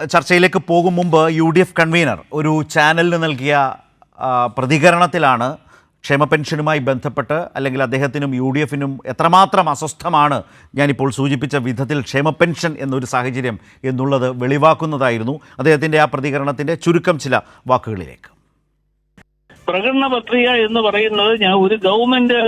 ചർച്ചയിലേക്ക് പോകും മുമ്പ് യു ഡി എഫ് കൺവീനർ ഒരു ചാനലിന് നൽകിയ പ്രതികരണത്തിലാണ് ക്ഷേമ പെൻഷനുമായി ബന്ധപ്പെട്ട് അല്ലെങ്കിൽ അദ്ദേഹത്തിനും യു ഡി എഫിനും എത്രമാത്രം അസ്വസ്ഥമാണ് ഞാനിപ്പോൾ സൂചിപ്പിച്ച വിധത്തിൽ ക്ഷേമ പെൻഷൻ എന്നൊരു സാഹചര്യം എന്നുള്ളത് വെളിവാക്കുന്നതായിരുന്നു. അദ്ദേഹത്തിന്റെ ആ പ്രതികരണത്തിന്റെ ചുരുക്കം ചില വാക്കുകളിലേക്ക്. പ്രകടന പത്രിക എന്ന് പറയുന്നത് ഞാൻ ഒരു ഗവൺമെന്റ്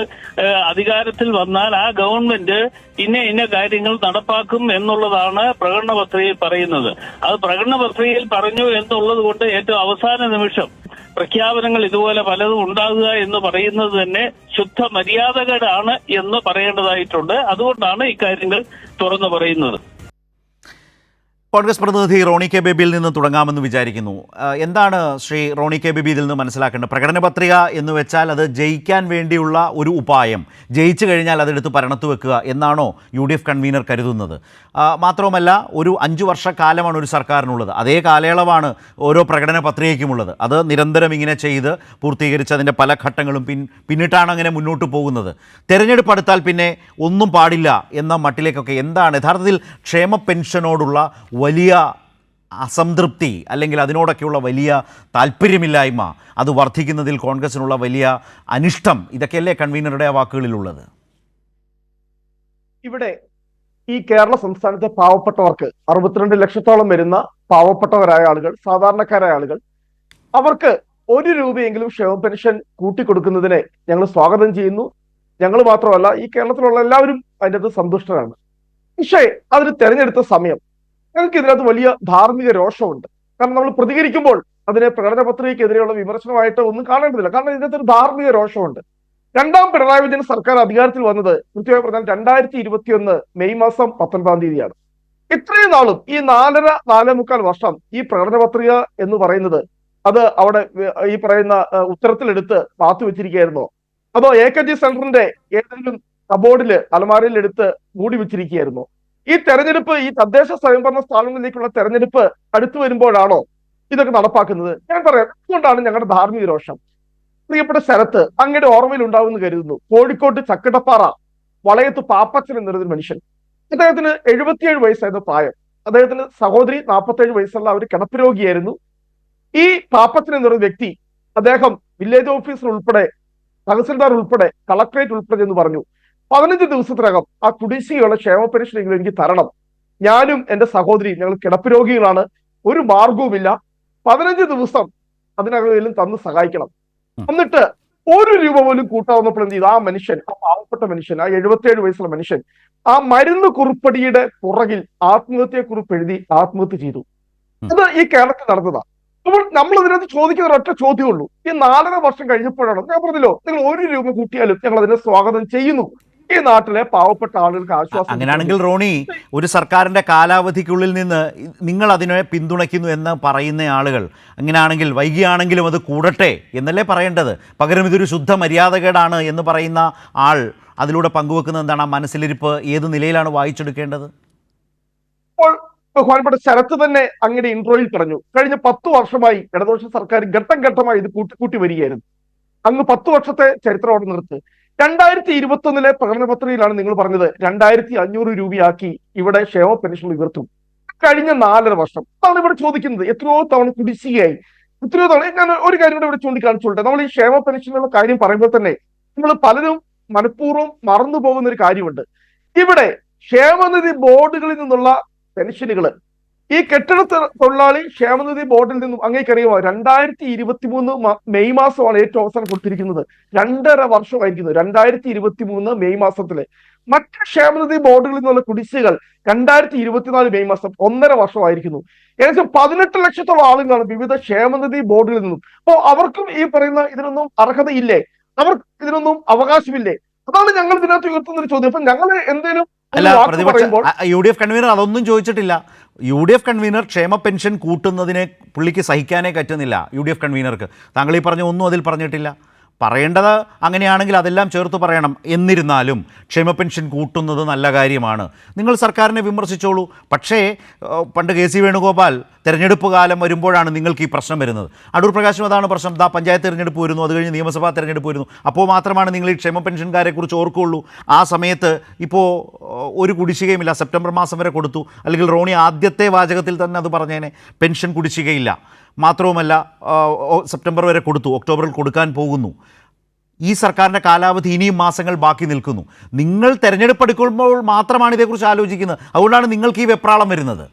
അധികാരത്തിൽ വന്നാൽ ആ ഗവൺമെന്റ് ഇന്ന ഇന്ന കാര്യങ്ങൾ നടപ്പാക്കും എന്നുള്ളതാണ് പ്രകടന പത്രികയിൽ പറയുന്നത്. അത് പ്രകടന പത്രികയിൽ പറഞ്ഞു എന്നുള്ളത് കൊണ്ട് ഏറ്റവും അവസാന നിമിഷം പ്രഖ്യാപനങ്ങൾ ഇതുപോലെ പലതും ഉണ്ടാകുക എന്ന് പറയുന്നത് തന്നെ ശുദ്ധ മര്യാദകരാണ് എന്ന് പറയേണ്ടതായിട്ടുണ്ട്. അതുകൊണ്ടാണ് ഇക്കാര്യങ്ങൾ തുറന്നു പറയുന്നത്. കോൺഗ്രസ് പ്രതിനിധി റോണി കെ ബേബിയിൽ നിന്ന് തുടങ്ങാമെന്ന് വിചാരിക്കുന്നു. എന്താണ് ശ്രീ റോണി കെ ബേബി ഇതിൽ നിന്ന് മനസ്സിലാക്കേണ്ടത്? പ്രകടന പത്രിക എന്ന് വെച്ചാൽ അത് ജയിക്കാൻ വേണ്ടിയുള്ള ഒരു ഉപായം. ജയിച്ചു കഴിഞ്ഞാൽ അതെടുത്ത് ഭരണത്ത് വെക്കുക എന്നാണോ യു ഡി എഫ് കൺവീനർ കരുതുന്നത്. മാത്രവുമല്ല ഒരു അഞ്ചു വർഷക്കാലമാണ് ഒരു സർക്കാരിനുള്ളത്. അതേ കാലയളവാണ് ഓരോ പ്രകടന പത്രികയ്ക്കുമുള്ളത്. അത് നിരന്തരം ഇങ്ങനെ ചെയ്ത് പൂർത്തീകരിച്ച് അതിന്റെ പല ഘട്ടങ്ങളും പിൻ പിന്നിട്ടാണ് അങ്ങനെ മുന്നോട്ട് പോകുന്നത്. തെരഞ്ഞെടുപ്പ് അടുത്താൽ പിന്നെ ഒന്നും പാടില്ല എന്ന മട്ടിലേക്കൊക്കെ എന്താണ് യഥാർത്ഥത്തിൽ ക്ഷേമ പെൻഷനോടുള്ള വലിയ അസംതൃപ്തി അല്ലെങ്കിൽ അതിനോടൊക്കെയുള്ള വലിയ താല്പര്യമില്ലായ്മ അത് വർദ്ധിക്കുന്നതിൽ കോൺഗ്രസിനുള്ള വലിയ അനിഷ്ടം ഇതൊക്കെയല്ലേ കൺവീനറുടെ ആ വാക്കുകളിലുള്ളത്? ഇവിടെ ഈ കേരള സംസ്ഥാനത്തെ പാവപ്പെട്ടവർക്ക് അറുപത്തിരണ്ട് ലക്ഷത്തോളം വരുന്ന പാവപ്പെട്ടവരായ ആളുകൾ സാധാരണക്കാരായ ആളുകൾ അവർക്ക് ഒരു രൂപയെങ്കിലും ക്ഷേമ പെൻഷൻ കൂട്ടിക്കൊടുക്കുന്നതിനെ ഞങ്ങൾ സ്വാഗതം ചെയ്യുന്നു. ഞങ്ങൾ മാത്രമല്ല ഈ കേരളത്തിലുള്ള എല്ലാവരും അതിന്റെ അത് സന്തുഷ്ടരാണ്. പക്ഷേ അതിന് തെരഞ്ഞെടുത്ത സമയം ഞങ്ങൾക്ക് ഇതിനകത്ത് വലിയ ധാർമ്മിക രോഷമുണ്ട്. കാരണം നമ്മൾ പ്രതികരിക്കുമ്പോൾ അതിനെ പ്രകടന പത്രികയ്ക്കെതിരെയുള്ള വിമർശനമായിട്ട് ഒന്നും കാണേണ്ടതില്ല. കാരണം ഇതിനകത്ത് ഒരു ധാർമ്മിക രോഷമുണ്ട്. രണ്ടാം പിണറായി വിജയൻ സർക്കാർ അധികാരത്തിൽ വന്നത് കൃത്യമായി പറഞ്ഞാൽ രണ്ടായിരത്തി ഇരുപത്തിയൊന്ന് മെയ് മാസം പത്തൊൻപതാം തീയതിയാണ്. ഇത്രയും നാളും ഈ നാലര നാലേ മുക്കാൽ വർഷം ഈ പ്രകടന പത്രിക എന്ന് പറയുന്നത് അത് അവിടെ ഈ പറയുന്ന ഉത്തരത്തിലെടുത്ത് കാത്തു വെച്ചിരിക്കുകയായിരുന്നോ. അതോ എ കെ ജി സെന്ററിന്റെ ഏതെങ്കിലും കബോർഡിൽ അലമാരയിൽ എടുത്ത് മൂടി വെച്ചിരിക്കുകയായിരുന്നോ. ഈ തെരഞ്ഞെടുപ്പ് ഈ തദ്ദേശ സ്വയംഭരണ സ്ഥാപനങ്ങളിലേക്കുള്ള തെരഞ്ഞെടുപ്പ് അടുത്തു വരുമ്പോഴാണോ ഇതൊക്കെ നടപ്പാക്കുന്നത്? ഞാൻ പറയാം അതുകൊണ്ടാണ് ഞങ്ങളുടെ ധാർമ്മിക രോഷം. പ്രിയപ്പെട്ട ശരത്ത് അങ്ങയുടെ ഓർമ്മയിൽ ഉണ്ടാവുമെന്ന് കരുതുന്നു. കോഴിക്കോട്ട് ചക്കടപ്പാറ വളയത്ത് പാപ്പച്ചൻ എന്നൊരു മനുഷ്യൻ. അദ്ദേഹത്തിന് എഴുപത്തിയേഴ് വയസ്സായിരുന്നു പ്രായം. അദ്ദേഹത്തിന് സഹോദരി നാൽപ്പത്തേഴ് വയസ്സുള്ള ഒരു കിടപ്പ് രോഗിയായിരുന്നു. ഈ പാപ്പച്ചൻ എന്നൊരു വ്യക്തി അദ്ദേഹം വില്ലേജ് ഓഫീസർ ഉൾപ്പെടെ തഹസിൽദാർ ഉൾപ്പെടെ കളക്ടറേറ്റ് ഉൾപ്പെടെ എന്ന് പറഞ്ഞു. പതിനഞ്ച് ദിവസത്തിനകം ആ കുടിശ്ശികയുള്ള ക്ഷേമ പെൻഷനെങ്കിലും എനിക്ക് തരണം. ഞാനും എന്റെ സഹോദരിയും ഞങ്ങൾ കിടപ്പ് രോഗികളാണ്. ഒരു മാർഗവുമില്ല പതിനഞ്ച് ദിവസം അതിനകമെങ്കിലും തന്ന് സഹായിക്കണം. എന്നിട്ട് ഒരു രൂപ പോലും കൂട്ടാവുന്നപ്പോൾ എന്ത് ചെയ്തു? ആ മനുഷ്യൻ ആ പാവപ്പെട്ട മനുഷ്യൻ ആ എഴുപത്തിയേഴ് വയസ്സുള്ള മനുഷ്യൻ ആ മരുന്ന് കുറിപ്പടിയുടെ പുറകിൽ ആത്മഹത്യയെ കുറിപ്പ് എഴുതി ആത്മഹത്യ ചെയ്തു. അത് ഈ കേരളത്തിൽ നടന്നതാ. അപ്പോൾ നമ്മൾ ഇതിനകത്ത് ചോദിക്കുന്ന ഒരൊറ്റ ചോദ്യമുള്ളൂ ഈ നാലര വർഷം കഴിഞ്ഞപ്പോഴാണ്? ഞാൻ പറഞ്ഞല്ലോ നിങ്ങൾ ഒരു രൂപ കൂട്ടിയാലും ഞങ്ങൾ അതിനെ സ്വാഗതം ചെയ്യുന്നു. ഈ നാട്ടിലെ പാവപ്പെട്ട ആളുകൾക്ക് ആശ്വാസം അങ്ങനെയാണെങ്കിൽ റോണി ഒരു സർക്കാരിന്റെ കാലാവധിക്കുള്ളിൽ നിന്ന് നിങ്ങൾ അതിനെ പിന്തുണയ്ക്കുന്നു എന്ന് പറയുന്ന ആളുകൾ അങ്ങനെയാണെങ്കിൽ വൈകിയാണെങ്കിലും അത് കൂടട്ടെ എന്നല്ലേ പറയേണ്ടത്? പകരം ഇതൊരു ശുദ്ധ മര്യാദകേടാണ് എന്ന് പറയുന്ന ആൾ അതിലൂടെ പങ്കുവെക്കുന്നത് എന്താണ്? ആ മനസ്സിലിരിപ്പ് ഏത് നിലയിലാണ് വായിച്ചെടുക്കേണ്ടത്? ഇപ്പോൾ ബഹുമാനപ്പെട്ട ശരത്ത് തന്നെ അങ്ങനെ ഇൻട്രോയിൽ പറഞ്ഞു. കഴിഞ്ഞ പത്ത് വർഷമായി ഇടതുപക്ഷ സർക്കാർ ഘട്ടം ഘട്ടമായി ഇത് കൂട്ടിക്കൂട്ടി വരികയായിരുന്നു. അങ്ങ് പത്ത് വർഷത്തെ ചരിത്രം അവിടെ നിർത്ത്. രണ്ടായിരത്തി ഇരുപത്തി ഒന്നിലെ പ്രകടന പത്രികയിലാണ് നിങ്ങൾ പറഞ്ഞത് രണ്ടായിരത്തി അഞ്ഞൂറ് രൂപയാക്കി ഇവിടെ ക്ഷേമ പെൻഷൻ ഉയർത്തും. കഴിഞ്ഞ നാലര വർഷം. അതാണ് ഇവിടെ ചോദിക്കുന്നത്. എത്രയോ തവണ കുടിശ്ശികയായി. എത്രയോ തവണ ഞാൻ ഒരു കാര്യം കൂടെ ഇവിടെ ചൂണ്ടിക്കാണിച്ചോട്ടെ. നമ്മൾ ഈ ക്ഷേമ പെൻഷനുള്ള കാര്യം പറയുമ്പോൾ തന്നെ നിങ്ങൾ പലരും മനഃപൂർവം മറന്നു പോകുന്ന ഒരു കാര്യമുണ്ട്. ഇവിടെ ക്ഷേമനിധി ബോർഡുകളിൽ നിന്നുള്ള പെൻഷനുകൾ ഈ കെട്ടിട തൊഴിലാളി ക്ഷേമനിധി ബോർഡിൽ നിന്നും അങ്ങേക്കറിയുമോ രണ്ടായിരത്തി ഇരുപത്തി മൂന്ന് മെയ് മാസമാണ് ഏറ്റവും അവസാനം കൊടുത്തിരിക്കുന്നത്. രണ്ടര വർഷമായിരിക്കുന്നു. രണ്ടായിരത്തി ഇരുപത്തി മൂന്ന് മെയ് മാസത്തിലെ. മറ്റ് ക്ഷേമനിധി ബോർഡുകളിൽ നിന്നുള്ള കുടിശ്ശികൾ രണ്ടായിരത്തി ഇരുപത്തിനാല് മെയ് മാസം ഒന്നര വർഷമായിരിക്കുന്നു. ഏകദേശം പതിനെട്ട് ലക്ഷത്തോളം ആളുകളാണ് വിവിധ ക്ഷേമനിധി ബോർഡുകളിൽ നിന്നും. അപ്പോൾ അവർക്കും ഈ പറയുന്ന ഇതിനൊന്നും അർഹതയില്ലേ? അവർക്ക് ഇതിനൊന്നും അവകാശമില്ലേ? അതാണ് ഞങ്ങൾ ഇതിനകത്ത് ഉയർത്തുന്ന ഒരു ചോദ്യം. അപ്പൊ ഞങ്ങൾ എന്തെങ്കിലും അല്ല പ്രതിപക്ഷ യു ഡി എഫ് കൺവീനർ അതൊന്നും ചോദിച്ചിട്ടില്ല. യു ഡി എഫ് കൺവീനർ ക്ഷേമ പെൻഷൻ കൂട്ടുന്നതിനെ പുള്ളിക്ക് സഹിക്കാനേ പറ്റുന്നില്ല യു ഡി എഫ് കൺവീനർക്ക്. താങ്കൾ ഈ പറഞ്ഞ ഒന്നും അതിൽ പറഞ്ഞിട്ടില്ല. പറയേണ്ടത് അങ്ങനെയാണെങ്കിൽ അതെല്ലാം ചേർത്ത് പറയണം. എന്നിരുന്നാലും ക്ഷേമ പെൻഷൻ കൂട്ടുന്നത് നല്ല കാര്യമാണ്. നിങ്ങൾ സർക്കാരിനെ വിമർശിച്ചോളൂ. പക്ഷേ പണ്ട് കെ സി വേണുഗോപാൽ തെരഞ്ഞെടുപ്പ് കാലം വരുമ്പോഴാണ് നിങ്ങൾക്ക് ഈ പ്രശ്നം വരുന്നത്. അടൂർ പ്രകാശം അതാണ് പ്രശ്നം. ദാ പഞ്ചായത്ത് തിരഞ്ഞെടുപ്പ് വരുന്നു. അത് കഴിഞ്ഞ് നിയമസഭാ തിരഞ്ഞെടുപ്പ് വരുന്നു. അപ്പോൾ മാത്രമാണ് നിങ്ങൾ ഈ ക്ഷേമ പെൻഷൻകാരെ കുറിച്ച് ഓർക്കുള്ളൂ. ആ സമയത്ത് ഇപ്പോൾ ഒരു കുടിശ്ശികയുമില്ല. സെപ്റ്റംബർ മാസം വരെ കൊടുത്തു. അല്ലെങ്കിൽ റോണി ആദ്യത്തെ വാചകത്തിൽ തന്നെ അത് പറഞ്ഞേനെ. പെൻഷൻ കുടിശ്ശികയില്ല. മാത്രവുമല്ല സെപ്റ്റംബർ വരെ കൊടുത്തു ഒക്ടോബറിൽ കൊടുക്കാൻ പോകുന്നു. ഈ സർക്കാരിന്റെ കാലാവധി ഇനിയും മാസങ്ങൾ ബാക്കി നിൽക്കുന്നു. നിങ്ങൾ തെരഞ്ഞെടുപ്പ് എടുക്കുമ്പോൾ മാത്രമാണ് ഇതേക്കുറിച്ച് ആലോചിക്കുന്നത്. അതുകൊണ്ടാണ് നിങ്ങൾക്ക് ഈ വെപ്രാളം വരുന്നത്.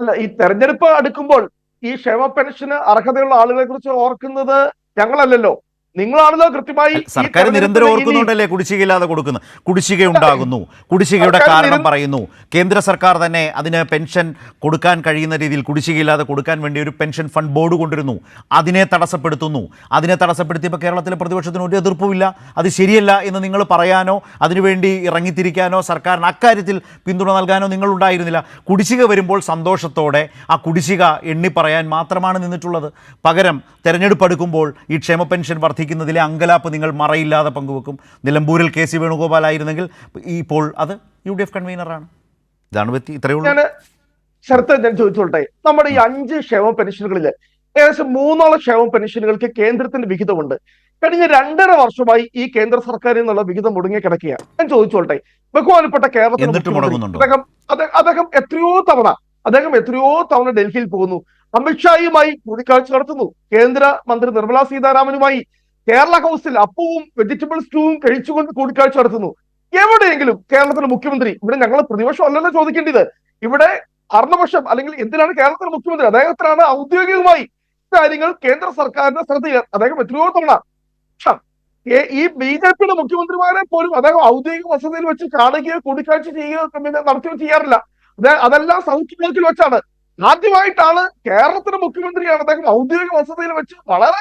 അല്ല ഈ തെരഞ്ഞെടുപ്പ് അടുക്കുമ്പോൾ ഈ ക്ഷേമ പെൻഷന് അർഹതയുള്ള ആളുകളെ കുറിച്ച് ഓർക്കുന്നത് ഞങ്ങളല്ലല്ലോ. നിങ്ങളാണല്ലോ കൃത്യമായി സർക്കാർ നിരന്തരം ഓർക്കുന്നുണ്ടല്ലേ കുടിശ്ശികയില്ലാതെ കൊടുക്കുന്നത് കുടിശ്ശിക ഉണ്ടാകുന്നു കുടിശ്ശികയുടെ കാരണം പറയുന്നു. കേന്ദ്ര സർക്കാർ തന്നെ അതിന് പെൻഷൻ കൊടുക്കാൻ കഴിയുന്ന രീതിയിൽ കുടിശ്ശികയില്ലാതെ കൊടുക്കാൻ വേണ്ടി ഒരു പെൻഷൻ ഫണ്ട് ബോർഡ് കൊണ്ടിരുന്നു അതിനെ തടസ്സപ്പെടുത്തുന്നു. അതിനെ തടസ്സപ്പെടുത്തിയപ്പോൾ കേരളത്തിലെ പ്രതിപക്ഷത്തിന് ഒരു എതിർപ്പുമില്ല അത് ശരിയല്ല എന്ന് നിങ്ങൾ പറയാനോ അതിനുവേണ്ടി ഇറങ്ങിത്തിരിക്കാനോ സർക്കാരിന് അക്കാര്യത്തിൽ പിന്തുണ നൽകാനോ നിങ്ങൾ ഉണ്ടായിരുന്നില്ല കുടിശ്ശിക വരുമ്പോൾ സന്തോഷത്തോടെ ആ കുടിശ്ശിക എണ്ണി പറയാൻ മാത്രമാണ് നിന്നിട്ടുള്ളത്. പകരം തെരഞ്ഞെടുപ്പ് അടുക്കുമ്പോൾ ഈ ക്ഷേമ പെൻഷൻ വർദ്ധിക്കുന്നതിലെ അങ്കലാപ്പ് നിങ്ങൾ മറയില്ലാതെ പങ്കുവെക്കും. നിലമ്പൂരിൽ കെ സി വേണുഗോപാൽ ആയിരുന്നെങ്കിൽ ഇപ്പോൾ അത് യു ഡി എഫ് കൺവീനറാണ്. ഇതാണ് വ്യക്തി ഇത്രയേ ഉള്ളൂ. ഞാൻ ശരത്ത് ഞാൻ ചോദിച്ചോട്ടെ നമ്മുടെ ഈ അഞ്ച് ക്ഷേമ പെൻഷനുകളിൽ ഏകദേശം മൂന്നോളം ക്ഷേമ പെൻഷനുകൾക്ക് കേന്ദ്രത്തിന്റെ വിഹിതമുണ്ട്. കഴിഞ്ഞ രണ്ടര വർഷമായി ഈ കേന്ദ്ര സർക്കാരിൽ നിന്നുള്ള വിഹിതം മുടങ്ങി കിടക്കുകയാണ്. ഞാൻ ചോദിച്ചോട്ടെ ബഹുമാനപ്പെട്ട? അദ്ദേഹം അദ്ദേ- അദ്ദേഹം എത്രയോ തവണ അദ്ദേഹം എത്രയോ തവണ ഡൽഹിയിൽ പോകുന്നു. അമിത്ഷായുമായി കൂടിക്കാഴ്ച നടത്തുന്നു. കേന്ദ്ര മന്ത്രി നിർമ്മലാ സീതാരാമനുമായി കേരള ഹൗസിൽ അപ്പവും വെജിറ്റബിൾ സ്റ്റൂവും കഴിച്ചുകൊണ്ട് കൂടിക്കാഴ്ച നടത്തുന്നു. എവിടെയെങ്കിലും കേരളത്തിലെ മുഖ്യമന്ത്രി ഇവിടെ ഞങ്ങൾ പ്രതിപക്ഷം അല്ലല്ലോ ചോദിക്കേണ്ടത്. ഇവിടെ ഭരണപക്ഷം അല്ലെങ്കിൽ എന്തിനാണ് കേരളത്തിലെ മുഖ്യമന്ത്രി? അദ്ദേഹത്തിനാണ് ഔദ്യോഗികമായി കാര്യങ്ങൾ കേന്ദ്ര സർക്കാരിന്റെ ശ്രദ്ധയിൽ അദ്ദേഹം എത്രയോ തവണ ഈ ബി ജെ പിയുടെ മുഖ്യമന്ത്രിമാരെ പോലും അദ്ദേഹം ഔദ്യോഗിക വസതിയിൽ വെച്ച് കാണുകയോ കൂടിക്കാഴ്ച ചെയ്യുകയോ പിന്നെ നടത്തുകയോ ചെയ്യാറില്ല. അത് അതെല്ലാം സൗത്ത് ബ്ലോക്കിൽ വെച്ചാണ്. ആദ്യമായിട്ടാണ് കേരളത്തിന്റെ മുഖ്യമന്ത്രിയാണ് അദ്ദേഹം ഔദ്യോഗിക വസതിയിൽ വെച്ച് വളരെ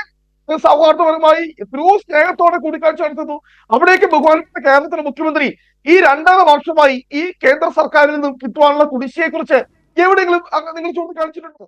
സൗഹാർദ്ദപരമായി എത്രയോ സ്നേഹത്തോടെ കൂടിക്കാഴ്ച നടത്തുന്നു. അവിടേക്ക് ബഹുമാനപ്പെട്ട കേരളത്തിലെ മുഖ്യമന്ത്രി ഈ രണ്ടര വർഷമായി ഈ കേന്ദ്ര സർക്കാരിൽ നിന്ന് കിട്ടുവാനുള്ള കുടിശ്ശിയെ കുറിച്ച് എവിടെയെങ്കിലും നിങ്ങൾ ചൂണ്ടിക്കാണിച്ചിട്ടുണ്ടോ?